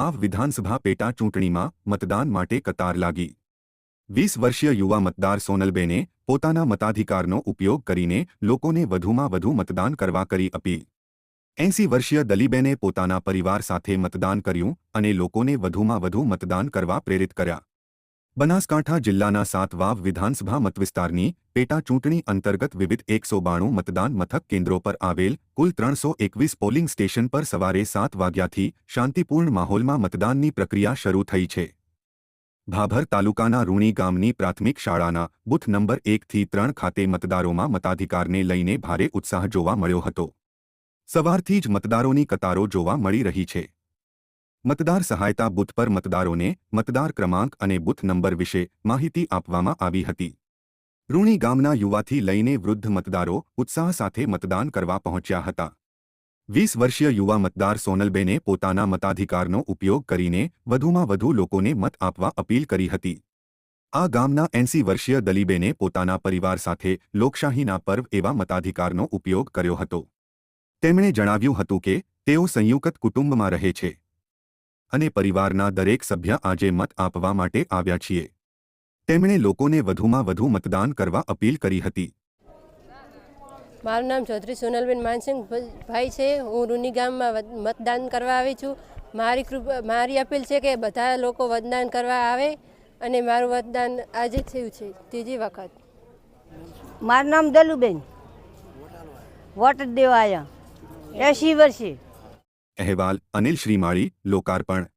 વાવ વિધાનસભા પેટા ચૂંટણીમાં મતદાન માટે કતાર લાગી. વીસ વર્ષીય યુવા મતદાર સોનલબેને પોતાના મતાધિકારનો ઉપયોગ કરીને લોકોને વધુમાં વધુ મતદાન કરવા કરી અપીલ. એંસી વર્ષીય દલીબેને પોતાના પરિવાર સાથે મતદાન કર્યું અને લોકોને વધુમાં વધુ મતદાન કરવા પ્રેરિત કર્યા. બનાસકાંઠા જિલ્લાના સાત વાવ વિધાનસભા મતવિસ્તારની પેટા ચૂંટણી અંતર્ગત વિવિધ એકસો બાણું મતદાન મથક કેન્દ્રો પર આવેલ કુલ ત્રણસો એકવીસ પોલિંગ સ્ટેશન પર સવારે સાત વાગ્યાથી શાંતિપૂર્ણ માહોલમાં મતદાનની પ્રક્રિયા શરૂ થઈ છે. ભાભર તાલુકાના રૂણી ગામની પ્રાથમિક શાળાના બુથ નંબર એકથી ત્રણ ખાતે મતદારોમાં મતાધિકારને લઈને ભારે ઉત્સાહ જોવા મળ્યો હતો. સવારથી જ મતદારોની કતારો જોવા મળી રહી છે. મતદાર સહાયતા બુથ પર મતદારોને મતદાર ક્રમાંક અને બુથ નંબર વિશે માહિતી આપવામાં આવી હતી. રૂણી ગામના યુવાથી લઈને વૃદ્ધ મતદારો ઉત્સાહ સાથે મતદાન કરવા પહોંચ્યા હતા. વીસ વર્ષીય યુવા મતદાર સોનલબેને પોતાના મતાધિકારનો ઉપયોગ કરીને વધુમાં વધુ લોકોને મત આપવા અપીલ કરી હતી. આ ગામના એંસી વર્ષીય દલીબેને પોતાના પરિવાર સાથે લોકશાહીના પર્વ એવા મતાધિકારનો ઉપયોગ કર્યો હતો. તેમણે જણાવ્યું હતું કે તેઓ સંયુક્ત કુટુંબમાં રહે છે. અને પરિવારના દરેક સભ્ય આજે મત આપવા માટે આવ્યા છીએ. તેમણે લોકોને વધુમાં વધુ મતદાન કરવા અપીલ કરી હતી. મારું નામ ચૌધરી સોનલબેન માનસિંહ ભાઈ છે. હું રૂની ગામમાં મતદાન કરવા આવી છું. મારી કૃપા મારી અપીલ છે કે બધા લોકો મતદાન કરવા આવે અને મારું મતદાન આજે થયું છે. ત્રીજી વખત. મારું નામ દલુબેન. વોટ દેવા આવ્યા એસી વર્ષે. અહેવાલ અનિલ શ્રીમાળી લોકાર્પણ